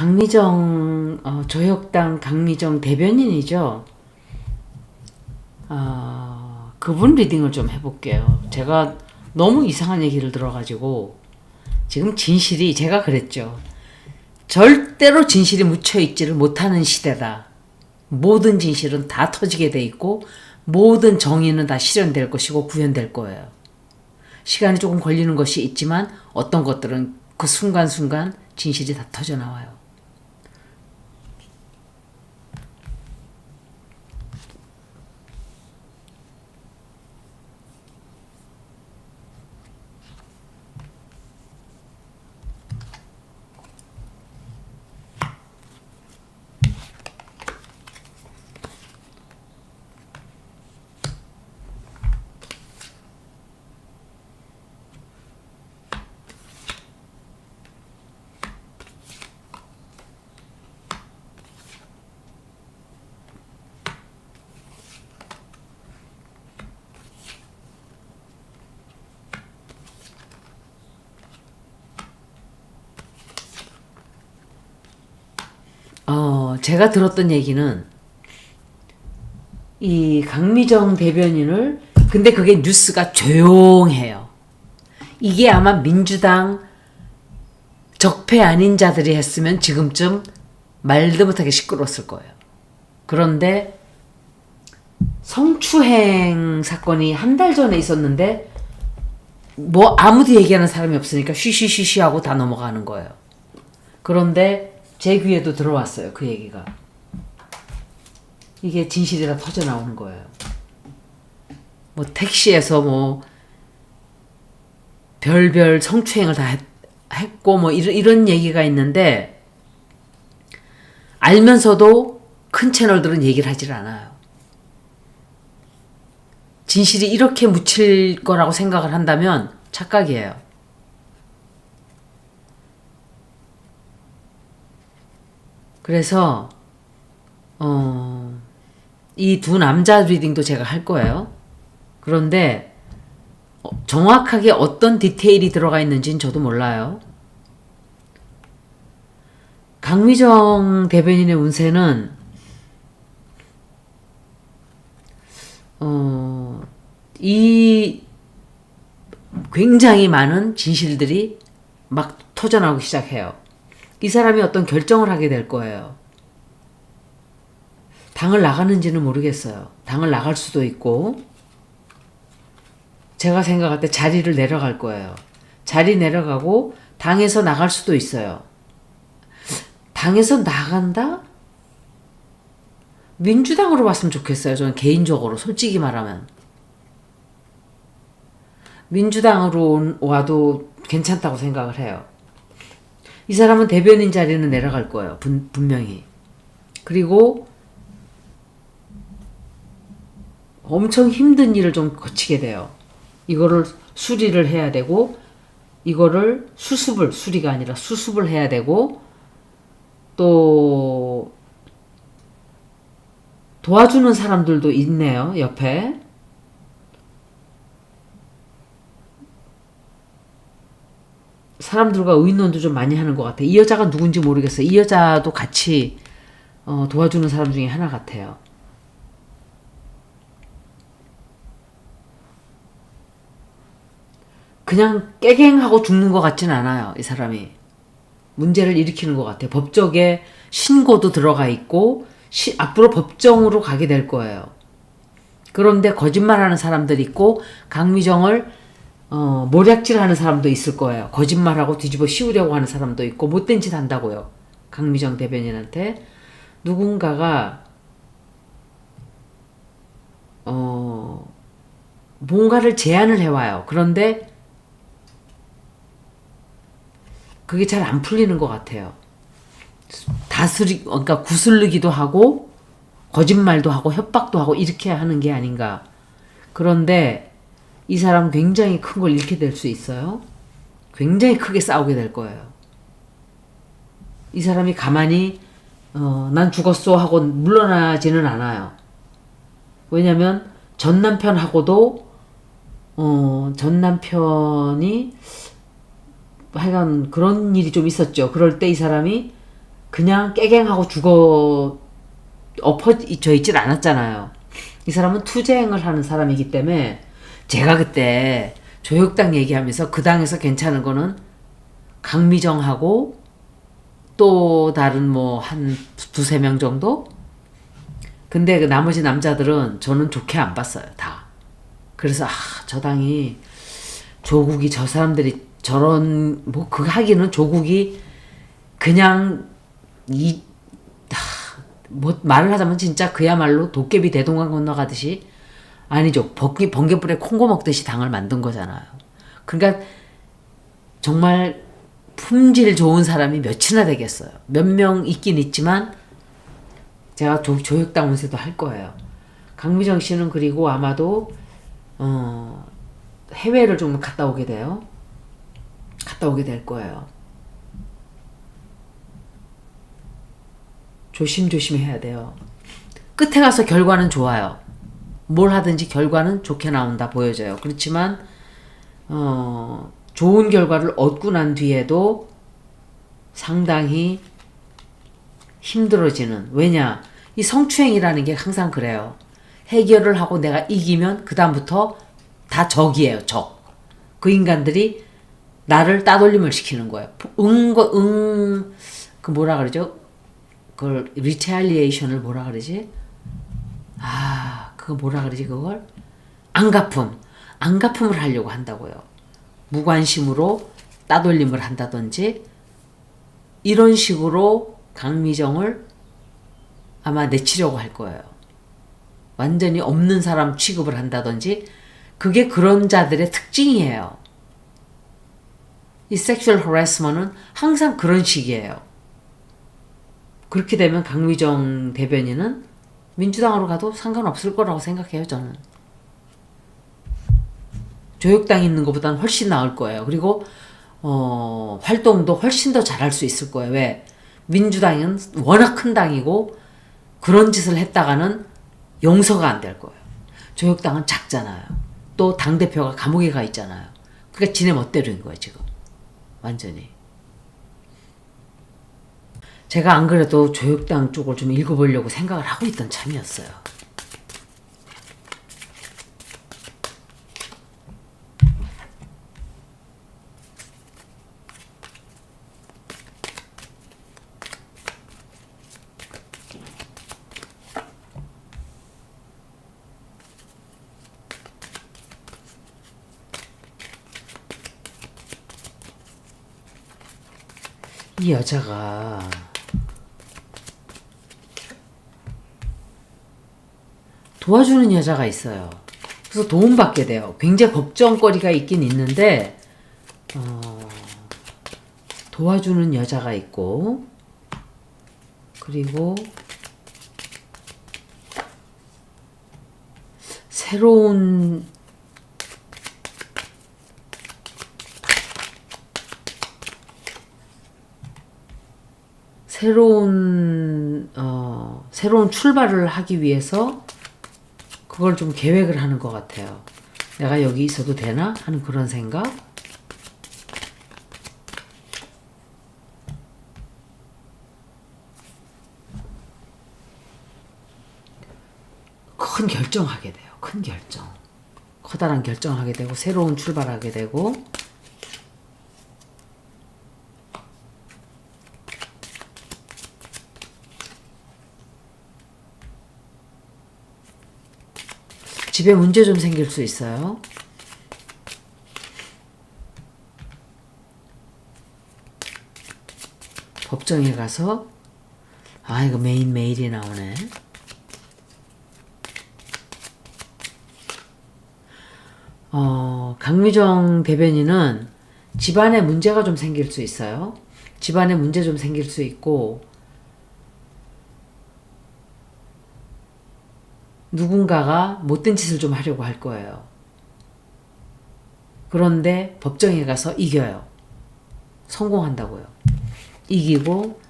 강미정 어, 조혁당 강미정 대변인이죠. 아 그분 리딩을 좀 해볼게요. 제가 너무 이상한 얘기를 들어가지고 지금 진실이 제가 그랬죠. 절대로 진실이 묻혀 있지를 못하는 시대다. 모든 진실은 다 터지게 돼 있고 모든 정의는 다 실현될 것이고 구현될 거예요. 시간이 조금 걸리는 것이 있지만 어떤 것들은 그 순간순간 진실이 다 터져 나와요. 어, 제가 들었던 얘기는 이 강미정 대변인을 근데 그게 뉴스가 조용해요. 이게 아마 민주당 적폐 아닌 자들이 했으면 지금쯤 말도 못하게 시끄러웠을 거예요. 그런데 성추행 사건이 한 달 전에 있었는데 뭐 아무도 얘기하는 사람이 없으니까 쉬쉬쉬쉬 하고 다 넘어가는 거예요. 그런데 제 귀에도 들어왔어요. 그 얘기가. 이게 진실이라 터져 나오는 거예요. 뭐 택시에서 뭐 별별 성추행을 다 했, 했고 뭐 이런, 이런 얘기가 있는데 알면서도 큰 채널들은 얘기를 하질 않아요. 진실이 이렇게 묻힐 거라고 생각을 한다면 착각이에요. 그래서 어, 이 두 남자 리딩도 제가 할 거예요. 그런데 어, 정확하게 어떤 디테일이 들어가 있는지는 저도 몰라요. 강미정 대변인의 운세는 어, 이 굉장히 많은 진실들이 막 터져나오기 시작해요. 이 사람이 어떤 결정을 하게 될 거예요. 당을 나가는지는 모르겠어요. 당을 나갈 수도 있고, 제가 생각할 때 자리를 내려갈 거예요. 자리 내려가고, 당에서 나갈 수도 있어요. 당에서 나간다? 민주당으로 봤으면 좋겠어요. 저는 개인적으로, 솔직히 말하면. 민주당으로 와도 괜찮다고 생각을 해요. 이 사람은 대변인 자리는 내려갈 거예요. 분, 분명히. 그리고 엄청 힘든 일을 좀 거치게 돼요. 이거를 수리를 해야 되고, 이거를 수습을, 수리가 아니라 수습을 해야 되고, 또 도와주는 사람들도 있네요, 옆에. 사람들과 의논도 좀 많이 하는 것 같아요. 이 여자가 누군지 모르겠어요. 이 여자도 같이 어, 도와주는 사람 중에 하나 같아요. 그냥 깨갱하고 죽는 것 같진 않아요. 이 사람이. 문제를 일으키는 것 같아요. 법적에 신고도 들어가 있고 시, 앞으로 법정으로 가게 될 거예요. 그런데 거짓말하는 사람들 있고 강미정을 어, 모략질하는 사람도 있을 거예요. 거짓말하고 뒤집어 씌우려고 하는 사람도 있고 못된 짓 한다고요. 강미정 대변인한테 누군가가 어, 뭔가를 제안을 해와요. 그런데 그게 잘 안 풀리는 것 같아요. 다스리, 그러니까 구슬르기도 하고 거짓말도 하고 협박도 하고 이렇게 하는 게 아닌가. 그런데 이 사람 굉장히 큰 걸 잃게 될 수 있어요. 굉장히 크게 싸우게 될 거예요. 이 사람이 가만히 어, 난 죽었어 하고 물러나지는 않아요. 왜냐면 전 남편하고도 어, 전 남편이 하여간 그런 일이 좀 있었죠. 그럴 때 이 사람이 그냥 깨갱하고 죽어 엎어져 있질 않았잖아요. 이 사람은 투쟁을 하는 사람이기 때문에 제가 그때 조혁당 얘기하면서 그 당에서 괜찮은 거는 강미정하고 또 다른 뭐 한 두세 명 정도? 근데 그 나머지 남자들은 저는 좋게 안 봤어요, 다. 그래서, 아, 저 당이 조국이 저 사람들이 저런, 뭐, 그 하기는 조국이 그냥 이, 하, 뭐, 말을 하자면 진짜 그야말로 도깨비 대동강 건너가듯이 아니죠. 번개, 번개불에 콩고 먹듯이 당을 만든 거잖아요. 그러니까 정말 품질 좋은 사람이 몇이나 되겠어요. 몇 명 있긴 있지만 제가 조, 조혁당 운세도 할 거예요. 강미정 씨는 그리고 아마도 어, 해외를 좀 갔다 오게 돼요. 갔다 오게 될 거예요. 조심조심 해야 돼요. 끝에 가서 결과는 좋아요. 뭘 하든지 결과는 좋게 나온다 보여져요. 그렇지만 어, 좋은 결과를 얻고 난 뒤에도 상당히 힘들어지는 왜냐 이 성추행이라는 게 항상 그래요. 해결을 하고 내가 이기면 그 다음부터 다 적이에요. 적. 그 인간들이 나를 따돌림을 시키는 거예요. 응거 응그 뭐라 그러죠? 그걸 리테알리에이션을 뭐라 그러지? 아 그거 뭐라 그러지 그걸? 안갚음 안갚음을 하려고 한다고요. 무관심으로 따돌림을 한다든지 이런 식으로 강미정을 아마 내치려고 할 거예요. 완전히 없는 사람 취급을 한다든지 그게 그런 자들의 특징이에요. 이 섹슈얼 허레스먼은 항상 그런 식이에요. 그렇게 되면 강미정 대변인은 민주당으로 가도 상관없을 거라고 생각해요, 저는. 조역당 있는 것보다는 훨씬 나을 거예요. 그리고 어, 활동도 훨씬 더 잘할 수 있을 거예요. 왜? 민주당은 워낙 큰 당이고 그런 짓을 했다가는 용서가 안 될 거예요. 조역당은 작잖아요. 또 당대표가 감옥에 가 있잖아요. 그러니까 지네 멋대로인 거예요, 지금. 완전히. 제가 안 그래도 조역당 쪽을 좀 읽어보려고 생각을 하고 있던 참이었어요. 이 여자가 도와주는 여자가 있어요. 그래서 도움받게 돼요. 굉장히 걱정거리가 있긴 있는데 어, 도와주는 여자가 있고 그리고 새로운 새로운 어, 새로운 출발을 하기 위해서 그걸 좀 계획을 하는 것 같아요. 내가 여기 있어도 되나 하는 그런 생각. 큰 결정하게 돼요. 큰 결정. 커다란 결정하게 되고 새로운 출발하게 되고 집에 문제 좀 생길 수 있어요. 법정에 가서 아 이거 메인 메일이 나오네. 어, 강미정 대변인은 집안에 문제가 좀 생길 수 있어요. 집안에 문제 좀 생길 수 있고 누군가가 못된 짓을 좀 하려고 할 거예요. 그런데 법정에 가서 이겨요. 성공한다고요. 이기고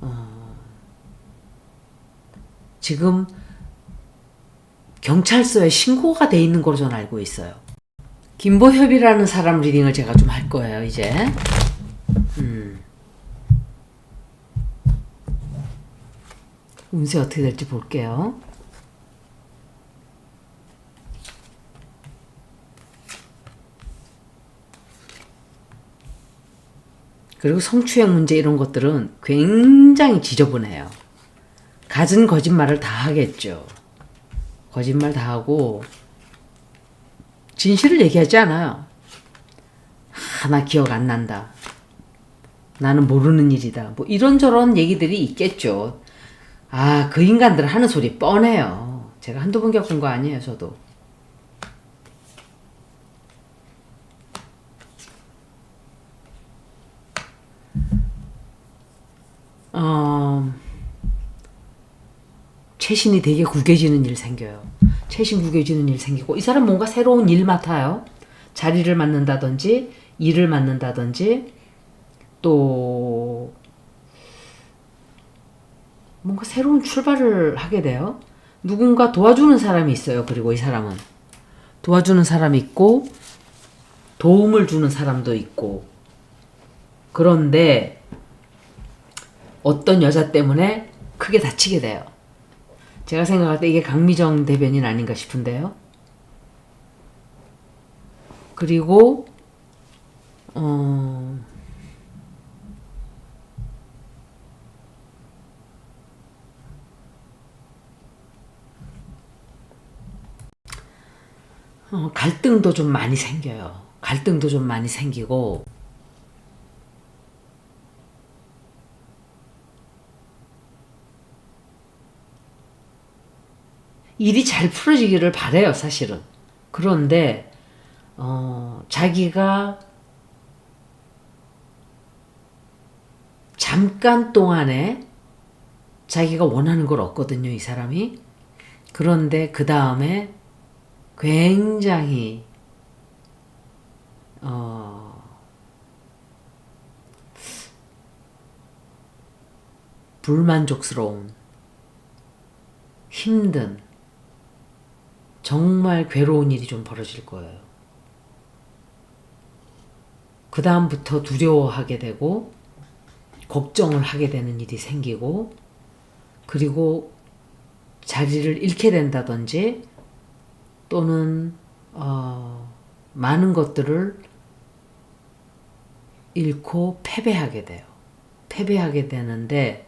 어, 지금 경찰서에 신고가 돼 있는 걸로 저는 알고 있어요. 김보협이라는 사람 리딩을 제가 좀 할 거예요, 이제. 음. 운세 어떻게 될지 볼게요. 그리고 성추행 문제 이런 것들은 굉장히 지저분해요. 갖은 거짓말을 다 하겠죠. 거짓말 다 하고 진실을 얘기하지 않아요. 하나 기억 안 난다. 나는 모르는 일이다. 뭐 이런저런 얘기들이 있겠죠. 아, 그 인간들 하는 소리 뻔해요. 제가 한두 번 겪은 거 아니에요, 저도. 어, 최신이 되게 구겨지는 일 생겨요. 최신 구겨지는 일 생기고 이 사람 뭔가 새로운 일 맡아요. 자리를 맡는다든지 일을 맡는다든지 또 뭔가 새로운 출발을 하게 돼요. 누군가 도와주는 사람이 있어요. 그리고 이 사람은 도와주는 사람이 있고 도움을 주는 사람도 있고 그런데 어떤 여자 때문에 크게 다치게 돼요. 제가 생각할 때 이게 강미정 대변인 아닌가 싶은데요. 그리고 어 어, 갈등도 좀 많이 생겨요. 갈등도 좀 많이 생기고 일이 잘 풀어지기를 바래요, 사실은. 그런데 어, 자기가 잠깐 동안에 자기가 원하는 걸 얻거든요, 이 사람이. 그런데 그 다음에 굉장히 어, 불만족스러운 힘든 정말 괴로운 일이 좀 벌어질 거예요. 그 다음부터 두려워하게 되고 걱정을 하게 되는 일이 생기고 그리고 자리를 잃게 된다든지 또는 어, 많은 것들을 잃고 패배하게 돼요. 패배하게 되는데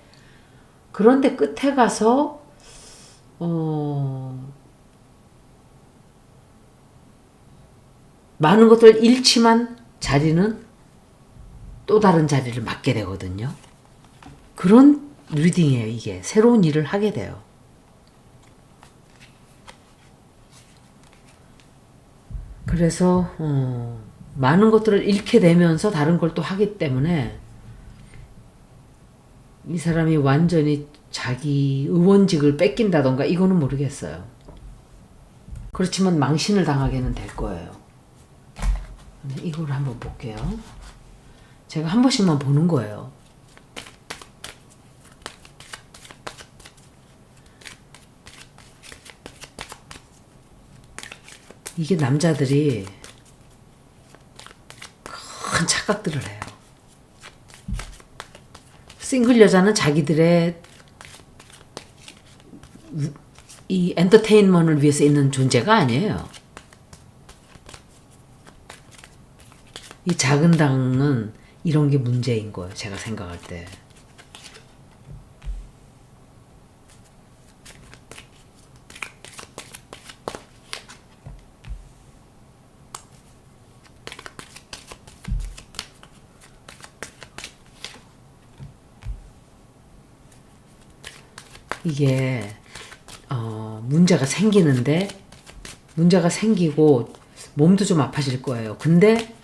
그런데 끝에 가서 어, 많은 것들을 잃지만 자리는 또 다른 자리를 맡게 되거든요. 그런 리딩이에요, 이게. 새로운 일을 하게 돼요. 그래서 어, 많은 것들을 잃게 되면서 다른 걸 또 하기 때문에 이 사람이 완전히 자기 의원직을 뺏긴다던가 이거는 모르겠어요. 그렇지만 망신을 당하게는 될 거예요. 네, 이걸 한번 볼게요. 제가 한 번씩만 보는 거예요. 이게 남자들이 큰 착각들을 해요. 싱글 여자는 자기들의 이 엔터테인먼트를 위해서 있는 존재가 아니에요. 이 작은 당은 이런 게 문제인 거예요. 제가 생각할 때. 이게 어, 문제가 생기는데 문제가 생기고 몸도 좀 아파질 거예요. 근데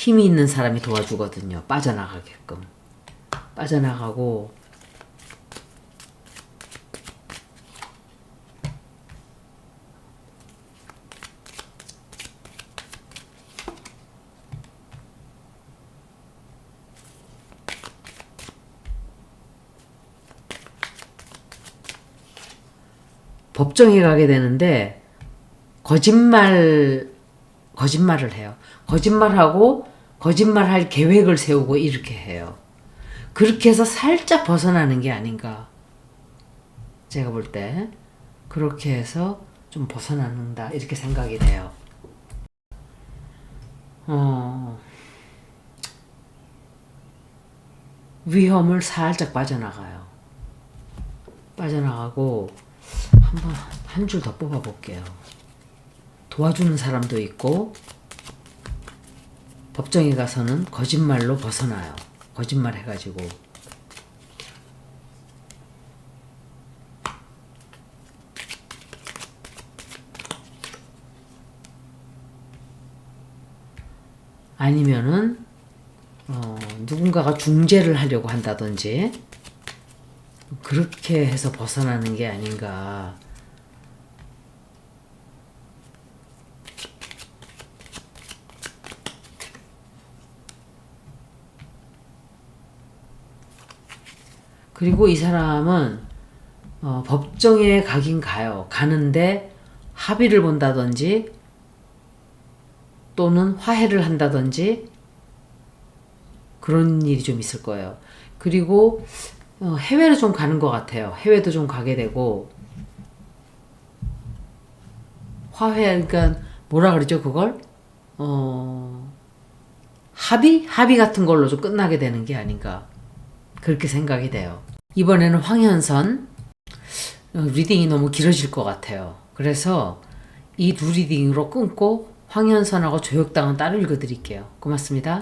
힘이 있는 사람이 도와주거든요. 빠져나가게끔. 빠져나가고 법정에 가게 되는데 거짓말 거짓말을 해요. 거짓말하고 거짓말할 계획을 세우고 이렇게 해요. 그렇게 해서 살짝 벗어나는 게 아닌가. 제가 볼 때 그렇게 해서 좀 벗어나는다 이렇게 생각이 돼요. 어, 위험을 살짝 빠져나가요. 빠져나가고 한번 한 줄 더 뽑아 볼게요. 도와주는 사람도 있고 법정에 가서는 거짓말로 벗어나요. 거짓말 해가지고 아니면은 어, 누군가가 중재를 하려고 한다든지 그렇게 해서 벗어나는 게 아닌가. 그리고 이 사람은 어, 법정에 가긴 가요. 가는데 합의를 본다든지 또는 화해를 한다든지 그런 일이 좀 있을 거예요. 그리고 어, 해외를 좀 가는 것 같아요. 해외도 좀 가게 되고 화해 그러니까 뭐라 그러죠 그걸 어 합의 합의 같은 걸로 좀 끝나게 되는 게 아닌가 그렇게 생각이 돼요. 이번에는 황현선 어, 리딩이 너무 길어질 것 같아요. 그래서 이 두 리딩으로 끊고 황현선하고 조혁당은 따로 읽어드릴게요. 고맙습니다.